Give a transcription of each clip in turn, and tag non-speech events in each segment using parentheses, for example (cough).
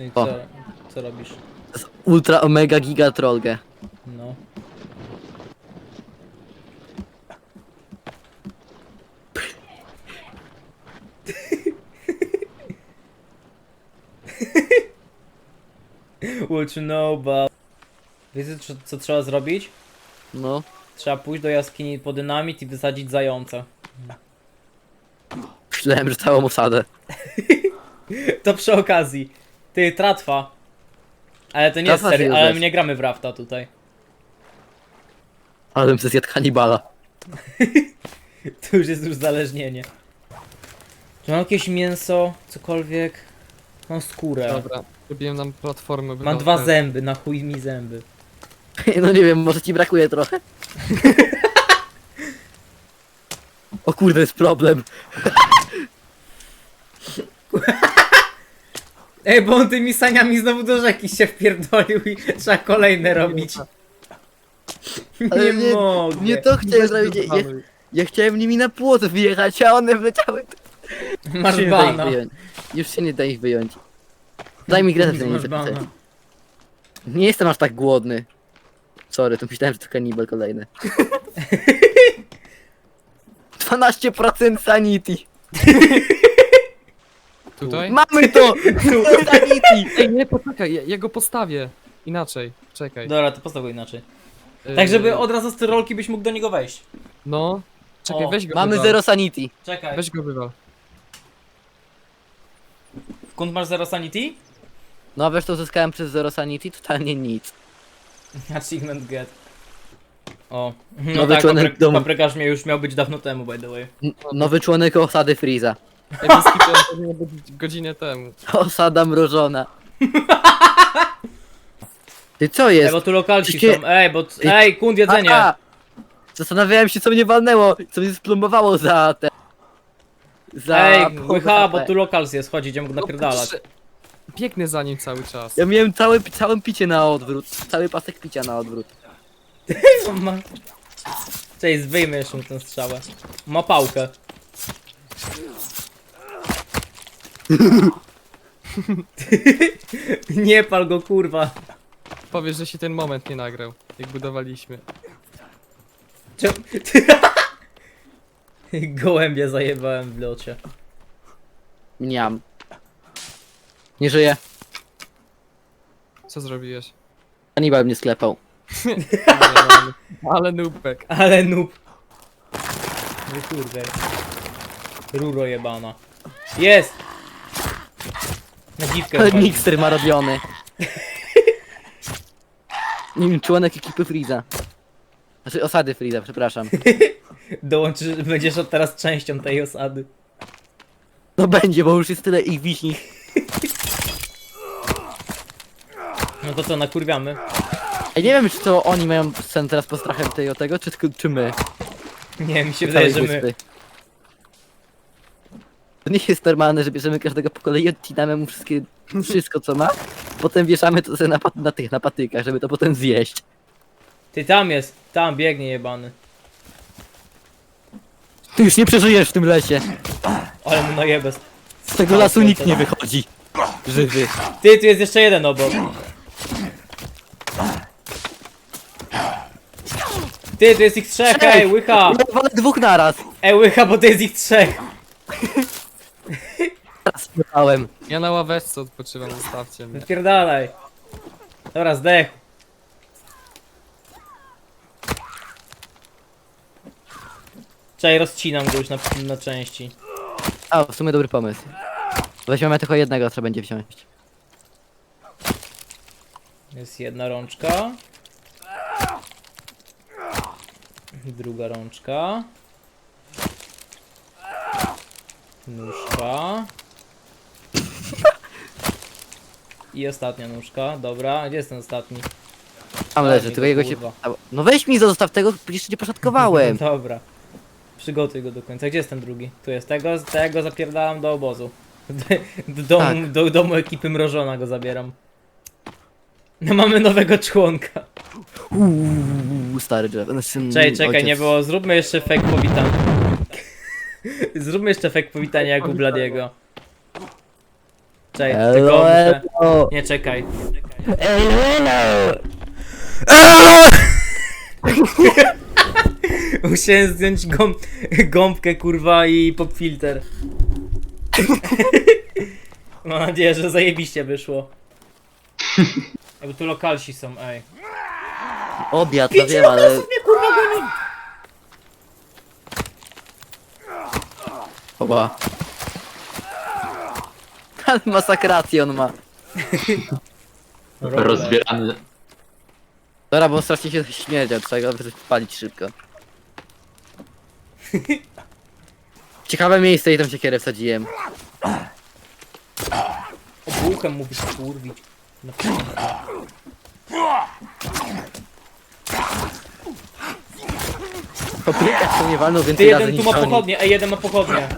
No i O. co, co robisz? Jest ultra omega giga trollge. No. What you know about... Wiecie co, co trzeba zrobić? No. Trzeba pójść do jaskini po dynamit i wysadzić zająca. Myślałem, że całą osadę. (laughs) To przy okazji. Ty, tratwa. Ale to nie jest Tratwa się serio, ale my nie gramy w rafta tutaj. Ale bym zjadł kanibala. (laughs) To już jest uzależnienie. Czy mam jakieś mięso, cokolwiek? Mam skórę. Dobra, zrobiłem nam platformę. Mam dwa ten- zęby, na chuj mi zęby. (laughs) No nie wiem, może ci brakuje trochę? (laughs) O kurde, jest problem. Ej, bo on tymi saniami znowu do rzeki się wpierdolił i trzeba kolejne robić. Ale Nie, nie- mogę. Nie to chciałem zrobić. Ja, ja chciałem nimi na płot wjechać, a one wleciały. Masz Już się nie da ich bana. wyjąć. Już się nie da ich wyjąć. Daj mi grę Masz nie bana. Nie jestem aż tak głodny. Sorry, to myślałem, że to kanibal kolejny. (laughs) 12% sanity. (laughs) Tutaj? Mamy to! sanity! (laughs) Ej, nie, poczekaj, ja, ja go postawię. Inaczej, czekaj. Dobra, to postaw go inaczej. Tak, żeby od razu z tyrolki byś mógł do niego wejść. No. Czekaj, O, weź go Mamy wywal. zero sanity. Czekaj. Weź go wywal. Kąt masz zero sanity? No a wiesz, to uzyskałem przez zero sanity? Totalnie nic. (laughs) Achievement get. O. (laughs) No Nowy tak, członek papryk, domu. paprykarz mnie już miał być dawno temu, by the way. N- Nowy członek osady Freeza. On powinien być godzinę temu. Osada mrożona. Ty co Ej, jest? bo tu lokalci Wszystkie- są. Ej, bo... Ej, kund jedzenie! A, Zastanawiałem się, co mnie walnęło, co mnie splombowało za te... Za... Ej, połowę łycha, HP. bo tu lokals jest, chodź, idziemy go napierdalać. No, kurczę, Biegnę za nim cały czas. Ja miałem całe, całe picie na odwrót. Cały pasek picia na odwrót. (laughs) Cześć, wyjmę jeszcze mu tę strzałę. Ma pałkę. (laughs) Nie pal go, kurwa. Powiesz, że się ten moment nie nagrał, jak budowaliśmy. Czemu... (laughs) Gołębie zajebałem w locie. Mniam. Nie żyję. Co zrobiłeś? Kanibal mnie sklepał. (laughs) Ale, ale nubek. Ale noob. No kurde. Ruro jebana. Jest! Na dziwkę mikster ma robiony. Nie wiem, członek ekipy Freeza. Znaczy osady Freeza, przepraszam. (laughs) Dołączysz, będziesz od teraz częścią tej osady. No będzie, bo już jest tyle ich wiśni. No to co, nakurwiamy? Ej, nie wiem, czy to oni mają sen teraz postrachem tego, tego czy, tylko- czy my. Nie, mi się wydaje, Całej że my. wyspy. To nie jest normalne, że bierzemy każdego po kolei, odcinamy mu wszystkie, wszystko co ma, potem wieszamy to sobie na, pat- na tych, na patykach, żeby to potem zjeść. Ty tam jest, tam biegnie jebany. Ty już nie przeżyjesz w tym lesie. Ale mu najebę. Z tego lasu nikt nie wychodzi. Żywy. Ty, tu jest jeszcze jeden obok. Ty, tu jest ich trzech, ej, łycha! Walę dwóch naraz. Ej, łycha, bo to jest ich trzech. Słyszałem. Ja na ławeczce odpoczywam, zostawcie mnie. Wypierdalaj. Dobra, zdech. Czekaj, rozcinam go już na, na części. A, w sumie dobry pomysł. Weźmiemy tylko jednego, trzeba będzie wziąć. Jest jedna rączka. Druga rączka. Nóżka. I ostatnia nóżka, dobra. Gdzie jest ten ostatni? Tam Daj leży, mi tylko go, jego się... kurwa. No weź mi zostaw tego, przecież nie poszatkowałem. (laughs) Dobra. Przygotuj go do końca. Gdzie jest ten drugi? Tu jest. Tego, tego zapierdalam do obozu. (laughs) Do, domu, Tak. do domu ekipy mrożona go zabieram. No mamy nowego członka. Uuu, stary drzew. Znaczy, Czekaj, czekaj, ojciec. nie było. Zróbmy jeszcze fake powitanie. (laughs) Zróbmy jeszcze fake powitania jak u Bladiego. Czekaj, tylko Elo, muszę... O, Nie, czekaj. ej, hello! (laughs) Musiałem zdjąć gąb gąbkę, kurwa, i pop filter. (laughs) Mam nadzieję, że zajebiście wyszło. Jakby tu lokalsi są, ej. Obiad, no wiem, ale... mnie kurwa goni! Oba. Ale masakrację on ma. Rozbierany. Dobra, bo strasznie się śmierdział, trzeba go palić szybko. Ciekawe miejsce i tam siekierę wsadziłem. Obuchem mówisz kurwić. No, Popryka się nie walnął Ty więcej razy jeden tu niż ma oni. pochodnie, ej jeden ma pochodnie.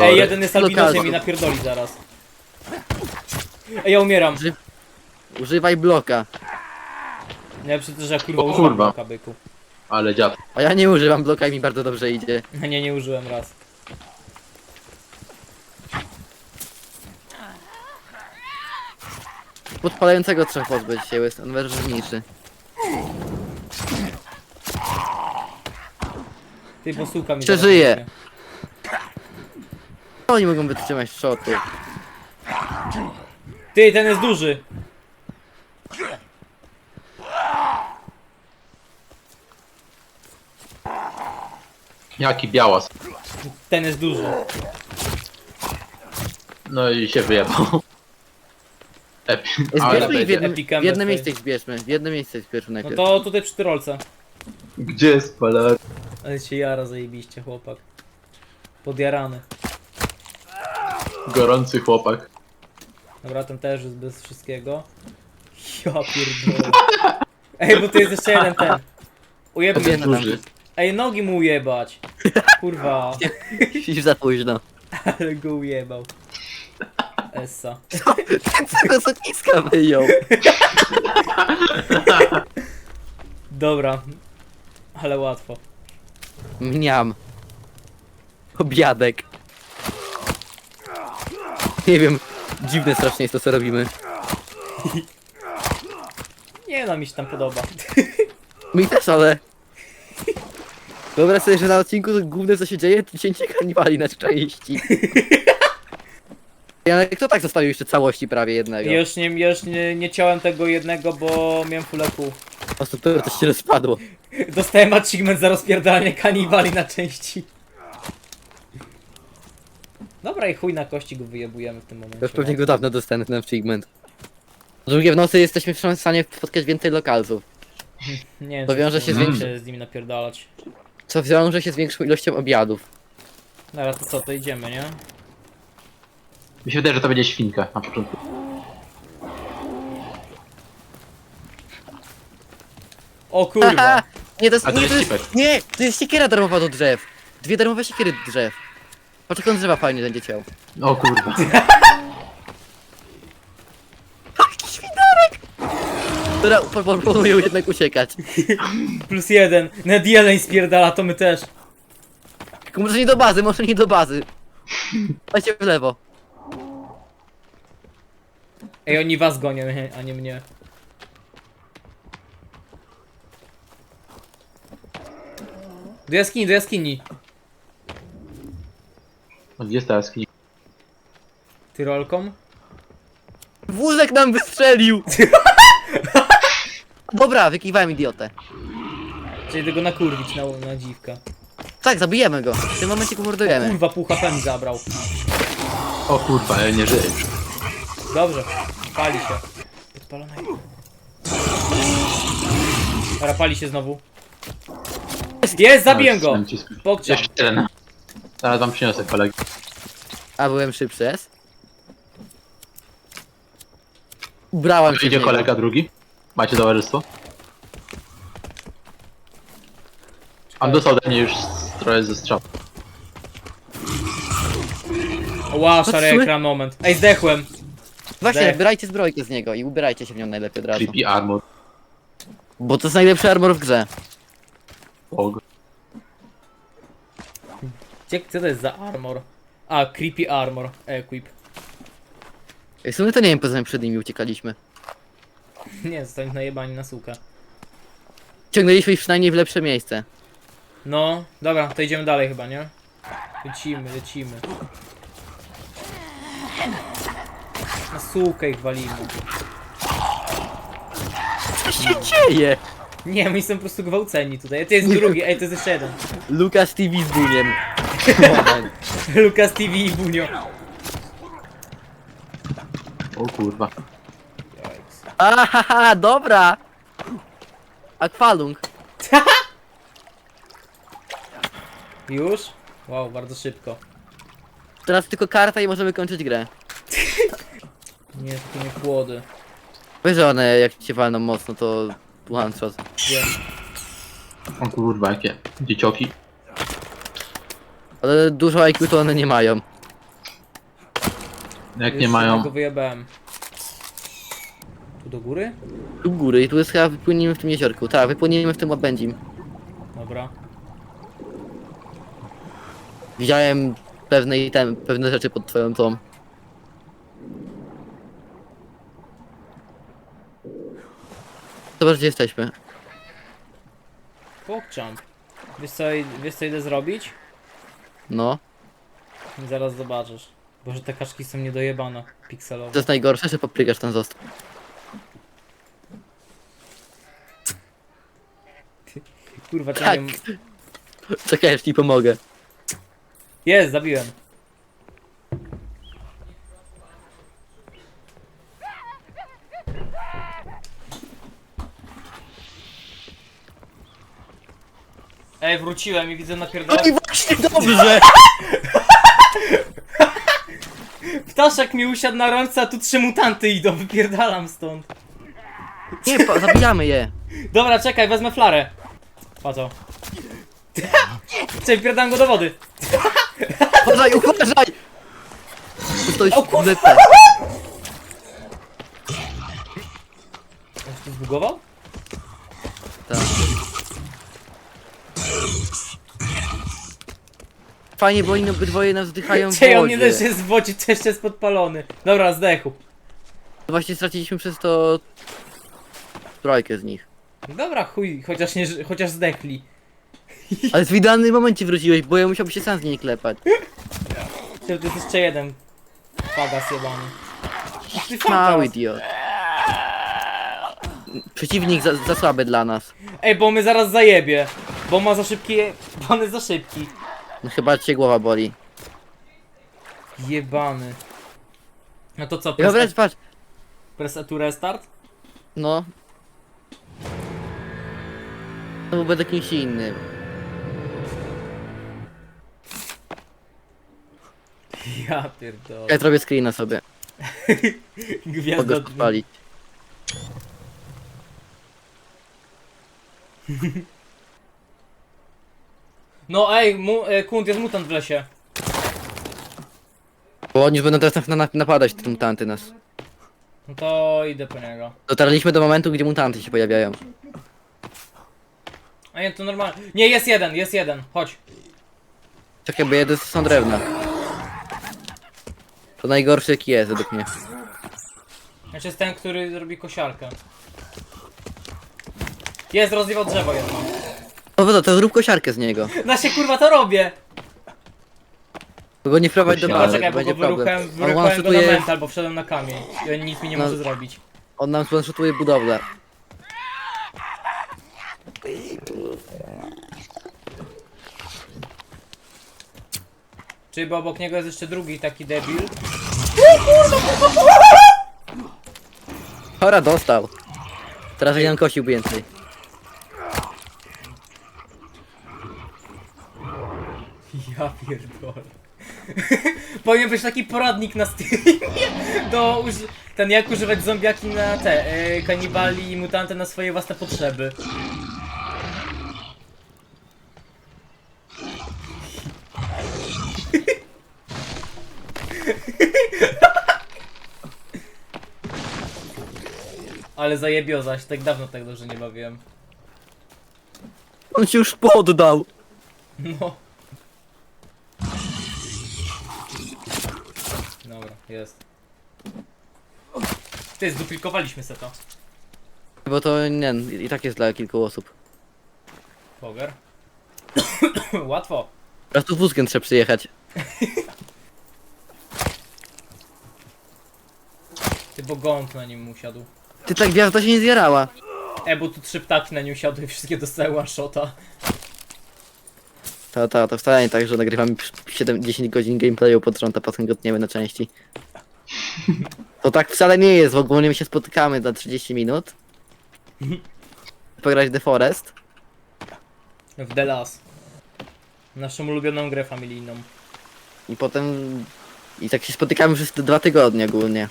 Sorry. Ej jeden jest albinosem i napierdoli zaraz. Ej ja umieram. Uży... Używaj bloka. Nie, przecież że ja kurwa O używam kurwa. bloka, byku. Ale dziad. A ja nie używam bloka i mi bardzo dobrze idzie. Nie, nie użyłem raz. Podpalającego trzeba pozbyć się, jest on ważniejszy. Ty mi Przeżyje. zaraz będzie. Oni mogą wytrzymać shoty. Ty, ten jest duży. Jaki białas. Ten jest duży. No i się wyjebał. Epi. Ale Zbierzmy ich w będzie. jednym, Epic w Ember miejsce ich zbierzmy. W jednym miejsce ich zbierzmy No najpierw. to tutaj przy tyrolce. Gdzie jest paler? Ale się jara zajebiście, chłopak. Podjarany. Gorący chłopak. Dobra, ten też jest bez wszystkiego. Ja pierdolę. Ej, bo tu jest jeszcze jeden ten. Kobieta tam. Duży. Ej, nogi mu ujebać. Kurwa, (laughs) Już za późno. ale go ujebał. Essa. Tego sotniska wyjął. Dobra. Ale łatwo. Mniam. Obiadek. Nie wiem, dziwne strasznie jest to co robimy. Nie no, mi się tam podoba. (laughs) Mi też, ale... Wyobraź sobie, że na odcinku to główne co się dzieje, to cięcie karniwali na części. (laughs) Ale kto tak zostawił jeszcze całości prawie jednego? Ja już nie, już nie, nie ciąłem tego jednego, bo miałem full EQ. Po prostu to się rozpadło. (laughs) Dostałem achievement za rozpierdalanie kanibali na części. Dobra i chuj na kości go wyjebujemy w tym momencie. To już pewnie go dawno dostępny ten achievement. Drugie w nocy jesteśmy w stanie spotkać więcej lokalców. (laughs) Nie wiem, to czy wiąże się z większym- z nimi napierdalać. Co wiąże się z większą ilością obiadów. Dobra, to co, to idziemy, nie? Mi się wydaje, że to będzie świnka na początku. O kurwa! (laughs) Nie, to jest, A to nie, jest to jest, cipek. nie, to jest siekiera darmowa do drzew. Dwie darmowe siekiery do drzew. Patrz on drzewa fajnie będzie ciał. O kurwa. Która po- po- proponują jednak uciekać. Plus jeden. Ned jeleń spierdala, to my też. Tylko może nie do bazy, może nie do bazy. Dajcie w lewo. Ej, oni was gonią, (laughs) a nie mnie. Do jaskini, do jaskini. O, Gdzie jest ta jaskinia? Tyrolką? Wózek nam wystrzelił! (laughs) Dobra, wykiwałem idiotę. Czyli tego nakurwić na, na dziwka. Tak, zabijemy go. W tym momencie go mordujemy. Kurwa, pół HP mi zabrał. O kurwa, ja nie żyję już. Dobrze, pali się. Podpalone. Dobra, pali się znowu. Jest, zabiję go! Pokczam. Jeszcze jeden. Zaraz wam przyniosę kolegi. A byłem szybszy, jest? Ubrałem się w Idzie niego. kolega drugi. Macie towarzystwo? On dostał ode mnie już trochę ze strzał. Ła, szary Patrzymy? ekran, moment. Ej, zdechłem. Właśnie, Dech. zbierajcie zbrojkę z niego i ubierajcie się w nią najlepiej od razu. Creepy armor. Bo to jest najlepszy armor w grze. Og. Gdzie, co to jest za armor? A, creepy armor, equip. Ej, w sumie to nie wiem, po co my przed nimi uciekaliśmy. (laughs) Nie, zostań najebani na sukę. Ciągnęliśmy ich przynajmniej w lepsze miejsce. No, dobra, to idziemy dalej chyba, nie? Lecimy, lecimy. Na sukę ich walimy. Co się dzieje? Nie, my są po prostu gwałceni tutaj. To jest drugi, ej, to jest jeszcze jeden. Lukas TV z buniem. Moment. Lukas TV i Bunio. O kurwa. Ahaha, dobra! Akwalung. (laughs) Już? Wow, bardzo szybko. Teraz tylko karta i możemy kończyć grę. (laughs) Nie, to nie płody. Wiesz, że one jak cię walną mocno, to one shot. Wiem. O kurwa, jakie dziecioki. Ale dużo IQ to one nie mają. Jak nie mają. Go wyjebałem. Tu do góry? Tu góry i tu jest chyba wypłyniemy w tym jeziorku. Tak, wypłyniemy w tym łabędzim. Dobra. Widziałem pewne, item, pewne rzeczy pod twoją tą. Zobacz gdzie jesteśmy. Pokczamp. Wiesz co, wiesz co idę zrobić? No. Zaraz zobaczysz. Boże, te kaczki są niedojebane. Pikselowe. To jest najgorsze, że paprykarz tam został. Kurwa, Tak. czekaj. Czekaj, aż ci pomogę. Jest, zabiłem. Ej, wróciłem i widzę napierdolę. No i właśnie dobrze! (laughs) Ptaszek mi usiadł na rączce, a tu trzy mutanty idą, wypierdalam stąd. Nie, pa, zabijamy je. (laughs) Dobra, czekaj, wezmę flarę. Po co? Czekaj, wpierdalam go do wody. (laughs) Uważaj, uważaj! Ktoś O kurwa! lepę. On się tu zbugował? Tak. Fajnie, bo oni obydwoje nas wdychają w Czekaj, on nie wodzie. też jest w wodzie, to jeszcze jest podpalony. Dobra, zdechł. Właśnie straciliśmy przez to... Trójkę z nich. Dobra, chuj, chociaż, nie, ży- chociaż zdechli. (laughs) Ale w idealnym momencie wróciłeś, bo ja musiałbym się sam z niej klepać. To jest jeszcze jeden. Fagas jebany. Ty Mały idiot. Przeciwnik za, za słaby dla nas. Ej, bo my zaraz zajebie. Bo ma za szybki, bo on jest za szybki. No chyba cię głowa boli. Jebany. No to co, Dobra, press, patrz. press A to restart? No. No będę kimś innym. Ja pierdolę. Ja zrobię screena sobie. (laughs) Gwiazda. Mogę spalić. (laughs) No ej, mu, e, kunt jest mutant w lesie. Bo oni już będą teraz na, na, napadać te mutanty nas. No to idę po niego. Dotarliśmy do momentu, gdzie mutanty się pojawiają. A nie, to normalnie. Nie, jest jeden, jest jeden. Chodź. Czekaj, bo jeden są drewna. To najgorszy jaki jest według mnie. Znaczy jest ten, który robi kosiarkę. Jest, rozrywał drzewo jedno. No to, to zrób kosiarkę z niego. No się kurwa to robię! Bo go nie wprowadź do Kosiarkę. Dobra, bazy, czekaj, bo będzie go problem. wyruchałem, On wyruchałem go na one-shotuje, mental, bo wszedłem na kamień. I on nic mi nie No. może zrobić. on nam one-shotuje budowlę. Czyli bo obok niego jest jeszcze drugi taki debil. Chora dostał. Teraz jak nam kosił więcej. Ja pierdolę. (laughs) Powinien być taki poradnik na Steamie (laughs) do uży... ten jak używać zombiaki na te yy, kanibali i mutanty na swoje własne potrzeby. (laughs) Ale zajebiozaś, tak dawno tak dobrze nie bawiłem. On się już poddał. No. Dobra, jest. Ty, zduplikowaliśmy se to. Bo to nie, i tak jest dla kilku osób. Boger. (coughs) Łatwo. Teraz tu wózkiem trzeba przyjechać. (laughs) Ty, bo gąb na nim usiadł. Ty ta gwiazda się nie zjarała. E, bo tu trzy ptaki na nim usiadły i wszystkie dostały one shota. To, to, to wcale nie tak, że nagrywamy 7, 10 godzin gameplayu pod rząd, a potem go tniemy na części. To tak wcale nie jest, w ogóle my się spotykamy za 30 minut. Pograć The Forest. W The Last. Naszą ulubioną grę familijną. I potem... I tak się spotykamy przez te dwa tygodnie ogólnie.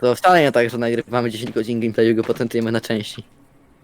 To wcale nie tak, że nagrywamy 10 godzin gameplayu i go potem tniemy na części.